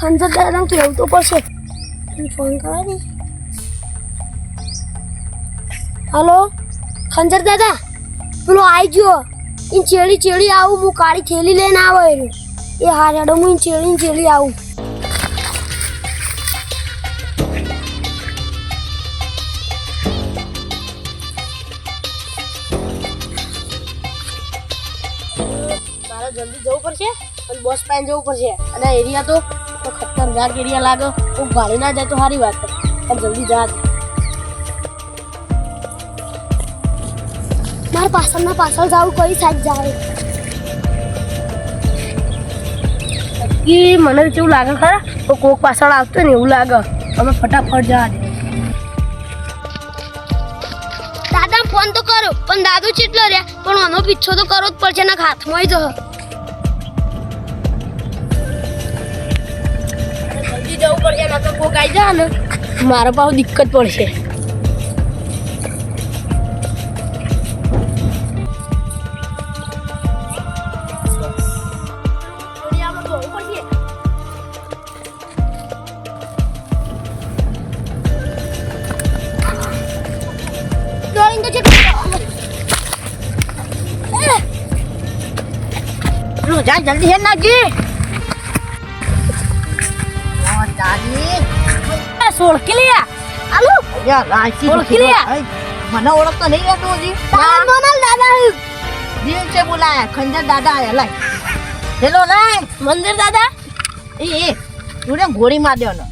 ખંજર દાદાને કહેવું તો પડશે. ફોન કરો હલો? ખંજર દાદા પેલો આઈ ગયો. એ ચેડી ચેડી આવું હું કાળી થેલી લઈને આવો એ હારે હેડો હું ચેડી ચેડી આવું. જલ્દી જવું પડશે અને બસ પાસે જવું પડશે. અને એરિયા તો તો ખતરનાક એરિયા લાગે. હું ભાડી ના જાય તો સારી વાત. પણ જલ્દી જા. મારે પાછળના પાછળ જવું કઈ સાઈડ જાય મને કેવું લાગે ખરા, તો કોક પાછળ આવતો ને એવું લાગે. અમે ફટાફટ જવા દે દાદા ફોન તો કરો, પણ દાદુ ચેટલો રહ્યા પણ આનો પીછો તો કરવો જ પડશે, એના હાથમાં જ જવું તો કોક આવી જાય ને. મારા પાસે દિક્કત પડશે. જલ્દી હે નાજી ઓ તારી સોળ કિલિયા આલુ યા રાશી ઓળખી લે. મને ઓળખતો નહીં રહેતો હજી દાદા મોનલ દાદા દિલ છે બોલાયા ખંજર દાદા આયા લાય હેલો લાય મંદિર દાદા એ એ તું ને ગોળી માર દેવાનો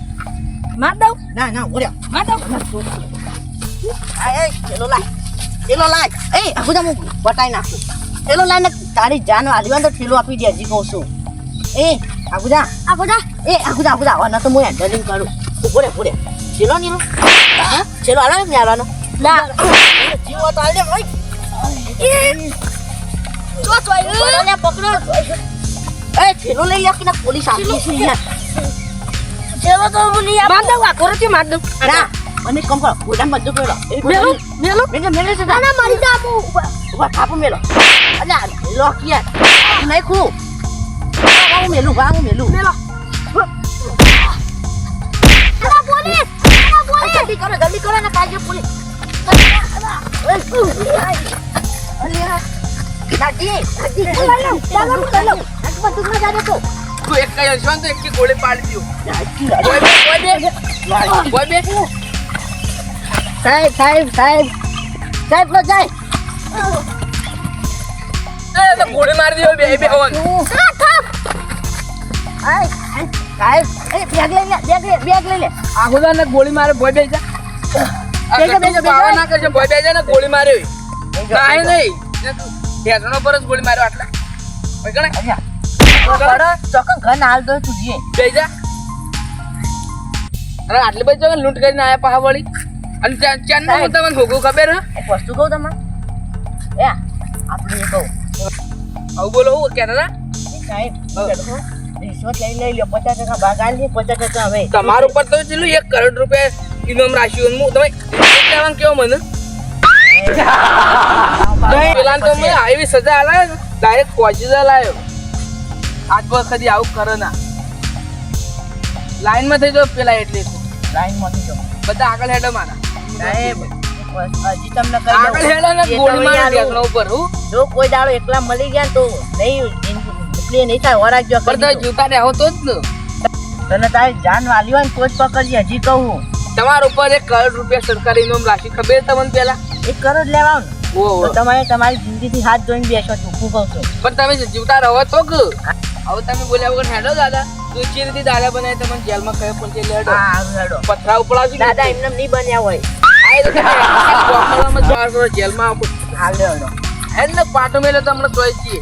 માર દઉં ના ના ઓર્યા માર દઉં આ એ હેલો લાય હેલો લાય એ આખું હું બતાઈ નાખું હેલો લાય ને તારી જાન હોય તો ઠેલો આપી દે હજી કહું છું એ આખું જા આ બધા એ આખું જા આખું જા ન તો હું હેન્ડલિંગ કરું ઊભો પૂરે ચેલો નીલો હા છેલો હાલો ને આવવાનો ના જીવો તો દે ભાઈ ચો ચો પકડો પકડો એ ચેલો લઈ લ્યો કે ના પોલીસ આવી છે યાર ચેલો તો બોલી માર દઉં આ કોરથી માર દઉં ના અને કમ કરો ગોડામ બધું પેલો મેલો મેલો મેલો મેલે છે ના મારી જા હું ઊભા થાપો મેલો અલ્યા લો યાર નહીં ખુ પોલીસ જલ્દી કરો જલ્દી કરો ને કાજે પોલીસ અલ્યા દાદી દાદી ચાલો ચાલો ચાલો બધું મજા દેતો તું એક કઈ હશે તો એક ગોળી પાડી દઉં કોઈ બે કોઈ બે કોઈ બે સાહેબ સાહેબ સાહેબ સાહેબ જાય એ તો ગોળી મારી દો બે બે હોન ને ગોળી મારે ભોય બેજા, બેજા, બેજા. ના કરશે ભોય બે જા ને ગોળી મારે નહીં. ઢેસણો પર જ ગોળી માર્યો આટલા. ચોકન ઘર હાલ તું જીએ બે જા. અને આટલી બધી જગ્યા લૂંટ કરીને આયા પાહા વળી અને ચારનું તમને હોગું ખબર હે? એક વસ્તુ કહું તમને એ આપણે એ કહું. આવું બોલો હું કહેતા સાહેબ. રિશ્વત લઈ લઈ લ્યો પચાસ ટકા ભાગ આલી પચાસ ટકા હવે. તમારું ઉપર તો ચેલું એક કરોડ રૂપિયા ઇનામ રાખ્યું હું તમે કહેવાનું કેવો મને? પેલા તો મેં આવી સજા આલાયો ડાયરેક્ટ પહોંચી લાયો આજ પર કદી આવું કરો ના. લાઈનમાં થઈ જાવ પેલા એટલે. લાઈનમાંથી જો બધા આગળ હેડો મારા. સાહેબ હજી તમને આગળ હેડો ને ઉપર હું. જો કોઈ દાડો એકલા મળી ગયા તો નહીં એટલે નહીં થાય વરાજ જો પણ તમે જૂતા રહેવો તો જ ને. તને તારી જાન વાલી હોય ને તો જ પકડજે હજી કહું તમારા ઉપર એક કરોડ રૂપિયા સરકારી ઇનામ રાખી ખબર તમને પેલા? એક કરોડ લેવા ને તમારે તમારી જિંદગીથી હાથ જોઈને બેસો છું કહું છું. પણ તમે જીવતા રહો તો કે હવે તમે બોલ્યા વગર હેડો દાદા. તું રીતે દાદા બનાવી તમને જેલમાં કયો પણ તે લેડો. હેડો. પથરા ઉપર આવશે દાદા એમને નહીં બન્યા હોય. જેલમાં આપો. હાલ હેડો. એને પાટો મેલે તો હમણાં જોઈ છીએ